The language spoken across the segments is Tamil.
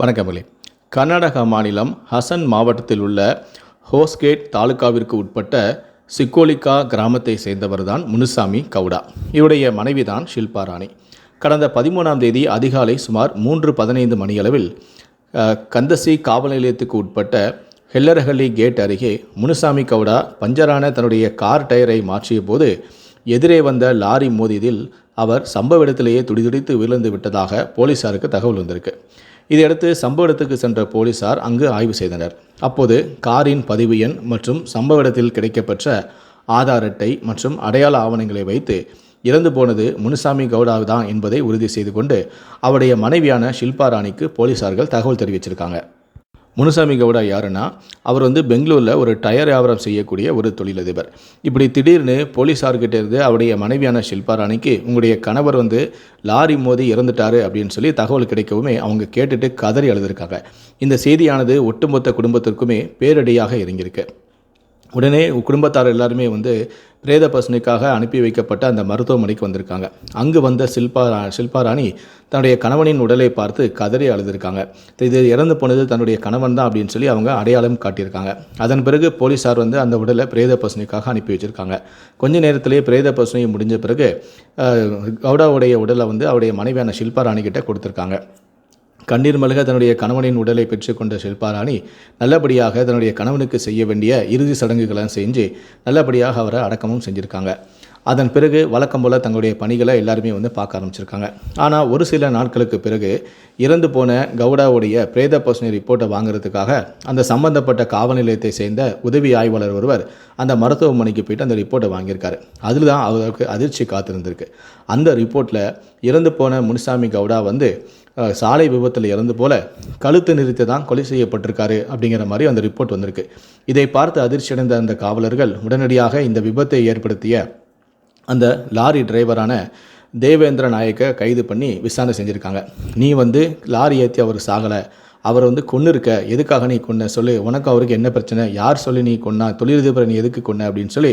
வணக்கமில்லை கர்நாடகா மாநிலம் ஹசன் மாவட்டத்தில் உள்ள ஹோஸ்கேட் தாலுகாவிற்கு உட்பட்ட சிக்கோலிகா கிராமத்தை சேர்ந்தவர் தான் முனுசாமி கவுடா. இவருடைய மனைவி தான் ஷில்பா ராணி. கடந்த பதிமூணாம் தேதி அதிகாலை சுமார் மூன்று பதினைந்து மணியளவில் கந்தசி காவல் நிலையத்துக்கு உட்பட்ட ஹெல்லரஹள்ளி கேட் அருகே முனுசாமி கவுடா பஞ்சரான தன்னுடைய கார் டயரை மாற்றிய போது எதிரே வந்த லாரி மோதியதில் அவர் சம்பவ இடத்திலேயே துடிதுடித்து விழுந்து விட்டதாக போலீசாருக்கு தகவல் வந்திருக்கு. இதையடுத்து சம்பவ இடத்துக்கு சென்ற போலீசார் அங்கு ஆய்வு செய்தனர். அப்போது காரின் பதிவு எண் மற்றும் சம்பவ இடத்தில் கிடைக்கப்பெற்ற ஆதார் அட்டை மற்றும் அடையாள ஆவணங்களை வைத்து இறந்து போனது முனுசாமி கவுடா தான் என்பதை உறுதி செய்து கொண்டு அவருடைய மனைவியான ஷில்பா ராணிக்கு போலீசார்கள் தகவல் தெரிவிச்சிருக்காங்க. முனுசாமி கவுடா யாருன்னா அவர் வந்து பெங்களூரில் ஒரு டயர் வியாபாரம் செய்யக்கூடிய ஒரு தொழிலதிபர். இப்படி திடீர்னு போலீஸார்கிட்ட இருந்து அவருடைய மனைவியான ஷில்பா ராணிக்கு உங்களுடைய கணவர் வந்து லாரி மோதி இறந்துட்டாரு அப்படின்னு சொல்லி தகவல் கிடைக்கவுமே அவங்க கேட்டுட்டு கதறி அழுதுருக்காங்க. இந்த செய்தியானது ஒட்டுமொத்த குடும்பத்திற்குமே பேரடியாக இறங்கியிருக்கு. உடனே குடும்பத்தார் எல்லாருமே வந்து பிரேத பசுனைக்காக அனுப்பி வைக்கப்பட்ட அந்த மருத்துவமனைக்கு வந்திருக்காங்க. அங்கு வந்த சில்பா ஷில்பாராணி தன்னுடைய கணவனின் உடலை பார்த்து கதறி அழுதுருக்காங்க. இது இறந்து போனது தன்னுடைய கணவன் தான் அப்படின்னு சொல்லி அவங்க அடையாளம் காட்டியிருக்காங்க. அதன் பிறகு போலீஸார் வந்து அந்த உடலை பிரேத பசுனைக்காக அனுப்பி வச்சுருக்காங்க. கொஞ்ச நேரத்திலேயே பிரேத பசுனை முடிஞ்ச பிறகு கவுடாவுடைய உடலை வந்து அவருடைய மனைவியான ஷில்பாராணி கிட்ட கொடுத்துருக்காங்க. கண்ணீர் மல்க தன்னுடைய கணவனின் உடலை பெற்றுக்கொண்ட ஷில்பாராணி நல்லபடியாக தன்னுடைய கணவனுக்கு செய்ய வேண்டிய இறுதி சடங்குகளை செஞ்சு நல்லபடியாக அவரை அடக்கமும் செஞ்சுருக்காங்க. அதன் பிறகு வழக்கம் போல் தங்களுடைய பணிகளை எல்லாருமே வந்து பார்க்க ஆரம்பிச்சிருக்காங்க. ஆனால் ஒரு சில நாட்களுக்கு பிறகு இறந்து போன கவுடாவுடைய பிரேத பசுனை ரிப்போர்ட்டை வாங்குறதுக்காக அந்த சம்பந்தப்பட்ட காவல் நிலையத்தை சேர்ந்த உதவி ஆய்வாளர் ஒருவர் அந்த மருத்துவமனைக்கு போயிட்டு அந்த ரிப்போர்ட்டை வாங்கியிருக்காரு. அதில் தான் அவருக்கு அதிர்ச்சி காத்திருந்திருக்கு. அந்த ரிப்போர்ட்டில் இறந்து போன முனுசாமி கவுடா வந்து சாலை விபத்தில் இறந்து போல கழுத்து நிறுத்தி தான் கொலை செய்யப்பட்டிருக்காரு அப்படிங்கிற மாதிரி அந்த ரிப்போர்ட் வந்திருக்கு. இதை பார்த்து அதிர்ச்சியடைந்த அந்த காவலர்கள் உடனடியாக இந்த விபத்தை ஏற்படுத்திய அந்த லாரி டிரைவரான தேவேந்திர நாயக்கை கைது பண்ணி விசாரணை செஞ்சுருக்காங்க. நீ வந்து லாரி ஏற்றி அவர் சாகலை. அவர் வந்து கொன்று இருக்க எதுக்காக நீ கொன்ன? சொல்லு. உனக்கு அவருக்கு என்ன பிரச்சனை? யார் சொல்லி நீ கொன்னா? தொழிலதிபரை நீ எதுக்கு கொன்ன? அப்படின்னு சொல்லி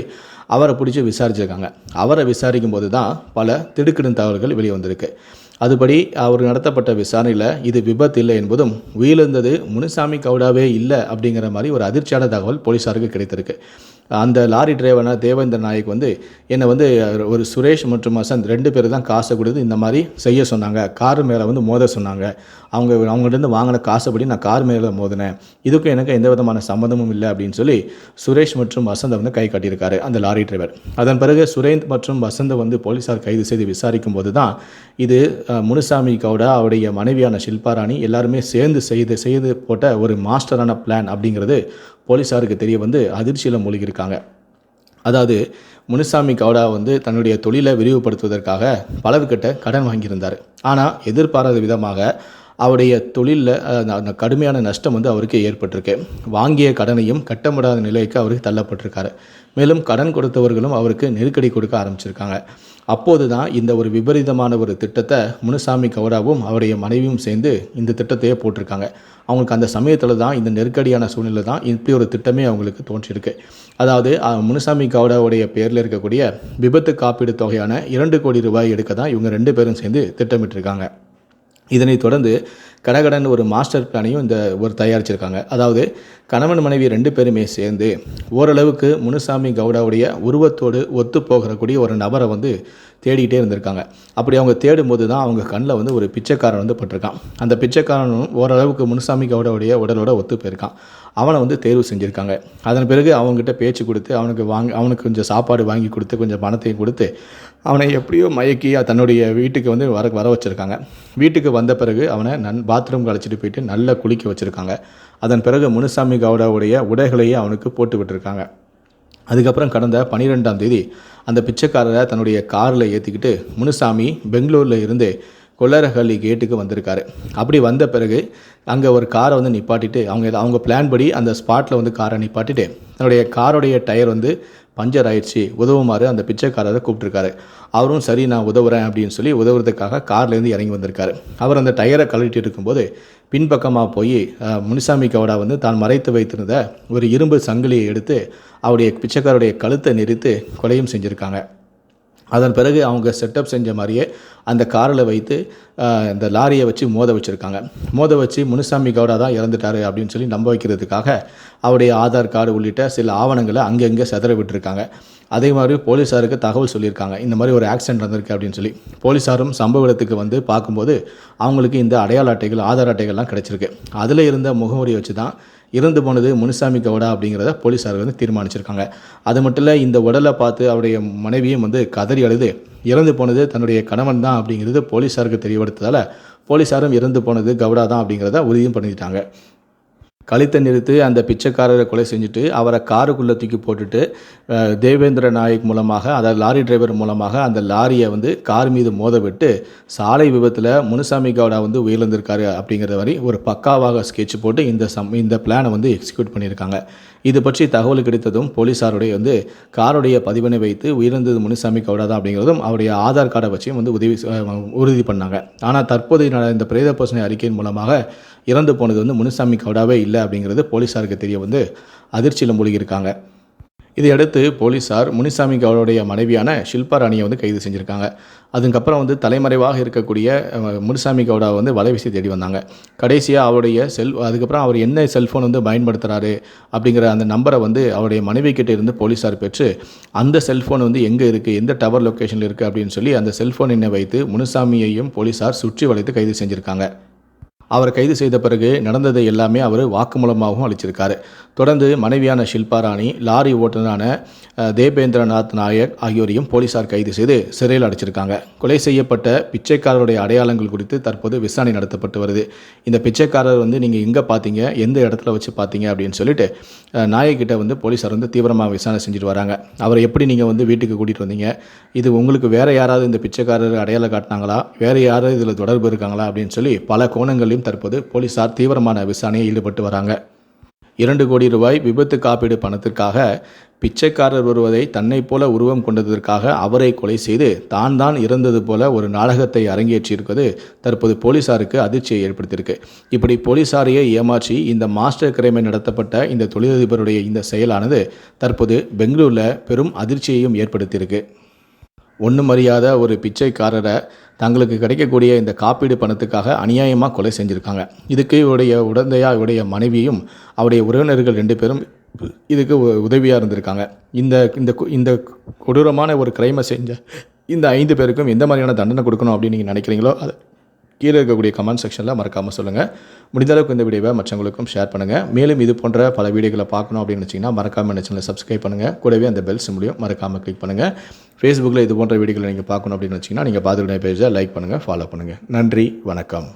அவரை பிடிச்சி விசாரிச்சிருக்காங்க. அவரை விசாரிக்கும் போது தான் பல திடுக்கிடும் தகவல்கள் வெளியே வந்திருக்கு அதுபடி அவர் நடத்தப்பட்ட விசாரணையில் இது விபத்து இல்லை என்பதும் உயிரிழந்தது முனுசாமி கவுடாவே இல்லை அப்படிங்கிற மாதிரி ஒரு அதிர்ச்சியான தகவல் போலீஸாருக்கு கிடைத்திருக்கு. அந்த லாரி டிரைவரான தேவேந்திர நாயக் வந்து என்னை வந்து ஒரு சுரேஷ் மற்றும் வசந்த் ரெண்டு பேர் தான் காசை கொடுத்து இந்த மாதிரி செய்ய சொன்னாங்க. கார் மேலே வந்து மோத சொன்னாங்க. அவங்க அவங்கள்ட்ட வாங்கின காசைப்படி நான் கார் மேலே மோதினேன். இதுக்கும் எனக்கு எந்த விதமான சம்மந்தமும் இல்லை அப்படின்னு சொல்லி சுரேஷ் மற்றும் வசந்தை வந்து கை காட்டியிருக்காரு அந்த லாரி டிரைவர் அதன் பிறகு சுரேந்த் மற்றும் வசந்தை வந்து போலீஸார் கைது செய்து விசாரிக்கும் போது தான் இது முனுசாமி கவுடா அவருடைய மனைவியான ஷில்பாராணி எல்லாருமே சேர்ந்து செய்து செய்து போட்ட ஒரு மாஸ்டரான பிளான் அப்படிங்கிறது போலீஸாருக்கு தெரிய வந்து அதிர்ச்சியில் மூழ்கியிருக்காங்க. அதாவது முனுசாமி கவுடா வந்து தன்னுடைய தொழிலை விரிவுபடுத்துவதற்காக பலர்கிட்ட கடன் வாங்கியிருந்தார். ஆனால் எதிர்பாராத விதமாக அவருடைய தொழிலில் அந்த கடுமையான நஷ்டம் வந்து அவருக்கு ஏற்பட்டிருக்கு. வாங்கிய கடனையும் கட்ட முடியாத நிலைக்கு அவருக்கு தள்ளப்பட்டிருக்காரு. மேலும் கடன் கொடுத்தவர்களும் அவருக்கு நெருக்கடி கொடுக்க ஆரம்பிச்சிருக்காங்க. அப்போது தான் இந்த ஒரு விபரீதமான ஒரு திட்டத்தை முனுசாமி கவுடாவும் அவருடைய மனைவியும் சேர்ந்து இந்த திட்டத்தையே போட்டிருக்காங்க. அவங்களுக்கு அந்த சமயத்தில் தான் இந்த நெருக்கடியான சூழ்நிலை தான் இப்படி ஒரு திட்டமே அவங்களுக்கு தோன்றியிருக்கு. அதாவது முனுசாமி கவுடாவுடைய பேரில் இருக்கக்கூடிய விபத்து காப்பீடு தொகையான இரண்டு கோடி ரூபாய் எடுக்க தான் இவங்க ரெண்டு பேரும் சேர்ந்து திட்டமிட்டிருக்காங்க. இதனைத் தொடர்ந்து கடகடன் ஒரு மாஸ்டர் பிளானையும் இந்த ஒரு தயாரிச்சிருக்காங்க. அதாவது கணவன் மனைவி ரெண்டு பேருமே சேர்ந்து ஓரளவுக்கு முனுசாமி கவுடாவுடைய உருவத்தோடு ஒத்து போகிறக்கூடிய ஒரு நபரை வந்து தேடிக்கிட்டே இருந்திருக்காங்க. அப்படி அவங்க தேடும்போது தான் அவங்க கண்ணில் வந்து ஒரு பிச்சைக்காரன் வந்து பட்டிருக்கான். அந்த பிச்சைக்காரனும் ஓரளவுக்கு முனுசாமி கவுடவுடைய உடலோட ஒத்து போயிருக்கான். அவனை வந்து தேர்வு செஞ்சுருக்காங்க. அதன் பிறகு அவங்ககிட்ட பேச்சு கொடுத்து அவனுக்கு வாங்கி அவனுக்கு கொஞ்சம் சாப்பாடு வாங்கி கொடுத்து கொஞ்சம் பணத்தையும் கொடுத்து அவனை எப்படியோ மயக்கி தன்னுடைய வீட்டுக்கு வந்து வர வர வச்சுருக்காங்க. வீட்டுக்கு வந்த பிறகு அவனை நன் பாத்ரூம் அழைச்சிட்டு போயிட்டு நல்லா குளிக்க வச்சுருக்காங்க. அதன் பிறகு முனுசாமி கவுடாவுடைய உடைகளையே அவனுக்கு போட்டு விட்டுருக்காங்க. அதுக்கப்புறம் கடந்த பன்னிரெண்டாம் தேதி அந்த பிச்சைக்காரரை தன்னுடைய காரில் ஏற்றிக்கிட்டு முனுசாமி பெங்களூரில் இருந்து கொள்ளரஹள்ளி கேட்டுக்கு வந்திருக்காரு. அப்படி வந்த பிறகு அங்கே ஒரு காரை வந்து நிப்பாட்டிட்டு அவங்க அவங்க பிளான் படி அந்த ஸ்பாட்டில் வந்து காரை நிப்பாட்டிட்டு தன்னுடைய காரோடைய டயர் வந்து பஞ்சர் ஆயிடுச்சு. உதவுமாறு அந்த பிச்சைக்காரரை கூப்பிட்டுருக்காரு. அவரும் சரி நான் உதவுறேன் அப்படின்னு சொல்லி உதவுறதுக்காக கார்லேருந்து இறங்கி வந்திருக்காரு. அவர் அந்த டயரை கழட்டிட்டு இருக்கும்போது பின்பக்கமாக போய் முனிசாமி கவுடா வந்து தான் மறைத்து வைத்திருந்த ஒரு இரும்பு சங்கிலியை எடுத்து அவருடைய பிச்சைக்காரருடைய கழுத்தை நெரித்து கொலையும் செஞ்சுருக்காங்க. அதன் பிறகு அவங்க செட்டப் செஞ்ச மாதிரியே அந்த காரில் வைத்து இந்த லாரியை வச்சு மோத வச்சுருக்காங்க. மோத வச்சு முனுசாமி கவுடா தான் இறந்துட்டாரு அப்படின்னு சொல்லி நம்ப வைக்கிறதுக்காக அவருடைய ஆதார் கார்டு உள்ளிட்ட சில ஆவணங்களை அங்கங்கே செதற விட்டுருக்காங்க. அதே மாதிரி போலீஸாருக்கு தகவல் சொல்லியிருக்காங்க. இந்த மாதிரி ஒரு ஆக்சிடென்ட் நடந்திருக்கு அப்படின்னு சொல்லி. போலீஸாரும் சம்பவ இடத்துக்கு வந்து பார்க்கும்போது அவங்களுக்கு இந்த அடையாள அட்டைகள் ஆதார் அட்டைகள்லாம் கிடச்சிருக்கு. அதில் இருந்த முகவரியை வச்சு தான் இறந்து போனது முனுசாமி கவுடா அப்படிங்கிறத போலீஸார் வந்து தீர்மானிச்சிருக்காங்க. அது மட்டும் இல்லை இந்த உடலை பார்த்து அவருடைய மனைவியும் வந்து கதறி அழுது இறந்து போனது தன்னுடைய கணவன் தான் அப்படிங்கிறது போலீஸாருக்கு தெரியப்படுத்ததால் போலீஸாரும் இறந்து போனது கவுடா தான் அப்படிங்கிறத உறுதியும் பண்ணிட்டாங்க. கழுத்தை நிறுத்து அந்த பிச்சைக்காரரை கொலை செஞ்சுட்டு அவரை காருக்குள்ளே தூக்கி போட்டுட்டு தேவேந்திர நாயக் மூலமாக அதாவது லாரி டிரைவர் மூலமாக அந்த லாரியை வந்து கார் மீது மோதவிட்டு சாலை விபத்தில் முனுசாமி கவுடா வந்து உயிரிழந்திருக்காரு அப்படிங்கிறத வரை ஒரு பக்காவாக ஸ்கெட்ச் போட்டு இந்த சம் இந்த பிளானை வந்து எக்ஸிக்யூட் பண்ணியிருக்காங்க. இது பற்றி தகவல் கிடைத்ததும் போலீஸாருடைய வந்து காருடைய பதிவினை வைத்து உயிரிழந்தது முனுசாமி கவுடா தான் அப்படிங்கிறதும் அவருடைய ஆதார் கார்டை வச்சும் வந்து உதவி உறுதி பண்ணாங்க. ஆனால் தற்போது இந்த பிரேத பரிசோதனை அறிக்கையின் மூலமாக இறந்து போனது வந்து முனுசாமி கவுடாவே இல்லை அப்படிங்கிறது போலீஸாருக்கு தெரிய வந்து அதிர்ச்சியில் மூழ்கியிருக்காங்க. இதையடுத்து போலீஸார் முனிசாமி கவுடைய மனைவியான ஷில்பா ராணியை வந்து கைது செஞ்சுருக்காங்க. அதுக்கப்புறம் வந்து தலைமறைவாக இருக்கக்கூடிய முனிசாமி முனுசாமி கவுடாவை வந்து வலைவீசி தேடி வந்தாங்க. கடைசியாக அவருடைய செல் அதுக்கப்புறம் அவர் என்ன செல்ஃபோன் வந்து பயன்படுத்துகிறாரு அப்படிங்கிற அந்த நம்பரை வந்து அவருடைய மனைவி கிட்டே இருந்து போலீஸார் பெற்று அந்த செல்ஃபோன் வந்து எங்கே இருக்குது எந்த டவர் லொக்கேஷனில் இருக்குது அப்படின்னு சொல்லி அந்த செல்ஃபோன் எண்ணை வைத்து முனுசாமியையும் போலீஸார் சுற்றி வளைத்து கைது செஞ்சுருக்காங்க. அவர் கைது செய்த பிறகு நடந்ததை எல்லாமே அவர் வாக்குமூலமாகவும் அளிச்சிருக்காரு. தொடர்ந்து மனைவியான ஷில்பா ராணி லாரி ஓட்டுநரான தேபேந்திரநாத் நாயக் ஆகியோரையும் போலீசார் கைது செய்து சிறையில் அடைச்சிருக்காங்க. கொலை செய்யப்பட்ட பிச்சைக்காரருடைய அடையாளங்கள் குறித்து தற்போது விசாரணை நடத்தப்பட்டு வருது. இந்த பிச்சைக்காரர் வந்து நீங்கள் எங்கே பார்த்தீங்க எந்த இடத்துல வச்சு பார்த்தீங்க அப்படின்னு சொல்லிட்டு நாயக்கிட்ட வந்து போலீசார் வந்து தீவிரமாக விசாரணை செஞ்சுட்டு வராங்க. அவரை எப்படி நீங்கள் வந்து வீட்டுக்கு கூட்டிகிட்டு வந்தீங்க? இது உங்களுக்கு வேறு யாராவது இந்த பிச்சைக்காரர் அடையாளம் காட்டினாங்களா? வேறு யாராவது இதில் தொடர்பு இருக்காங்களா? அப்படின்னு சொல்லி பல கோணங்களில் கோணங்களிலும் தற்போது போலீசார் தீவிரமான விசாரணையில் ஈடுபட்டு வராங்க. இரண்டு கோடி ரூபாய் விபத்து காப்பீடு பணத்திற்காக பிச்சைக்காரர் வருவதை தன்னை போல உருவம் கொண்டதற்காக அவரை கொலை செய்து தான் தான் இறந்தது போல ஒரு நாடகத்தை அரங்கேற்றியிருப்பது தற்போது போலீசாருக்கு அதிர்ச்சியை ஏற்படுத்தியிருக்கு. இப்படி போலீசாரையே ஏமாற்றி இந்த மாஸ்டர் கிரைமை நடத்தப்பட்ட இந்த தொழிலதிபருடைய இந்த செயலானது தற்போது பெங்களூரில் பெரும் அதிர்ச்சியையும் ஏற்படுத்தியிருக்கு. ஒன்றும் அறியாத ஒரு பிச்சைக்காரரை தங்களுக்கு கிடைக்கக்கூடிய இந்த காப்பீடு பணத்துக்காக அநியாயமாக கொலை செஞ்சுருக்காங்க. இதுக்கு இவருடைய உடந்தையா இவருடைய மனைவியும் அவருடைய உறவினர்கள் ரெண்டு பேரும் இதுக்கு உதவியாக இருந்திருக்காங்க. இந்த இந்த இந்த கொடூரமான ஒரு கிரைமை செஞ்ச இந்த ஐந்து பேருக்கும் எந்த மாதிரியான தண்டனை கொடுக்கணும் அப்படின்னு நீங்கள் நினைக்கிறீங்களோ அது கீழே இருக்கக்கூடிய கமெண்ட் செக்ஷனில் மறக்காமல் சொல்லுங்கள் முடிந்தளவுக்கு இந்த வீடியோவை மற்றவங்களுக்கும் ஷேர் பண்ணுங்கள் மேலும் இது போன்ற பல வீடியோகளை பார்க்கணும் அப்படின்னு நினச்சிங்கன்னா மறக்காமல் இந்த சேனலை சப்ஸ்கிரைப் பண்ணுங்கள் கூடவே அந்த பெல் சிம்லையும் மறக்காமல் கிளிக் பண்ணுங்கள் ஃபேஸ்புக்கில் இது போன்ற வீடியோக்களை நீங்கள் பார்க்கணும் அப்படின்னு வச்சிங்கன்னா நீங்கள் பார்த்துக்கிட்ட பேஜை லைக் பண்ணுங்கள் ஃபாலோ பண்ணுங்கள் நன்றி வணக்கம்.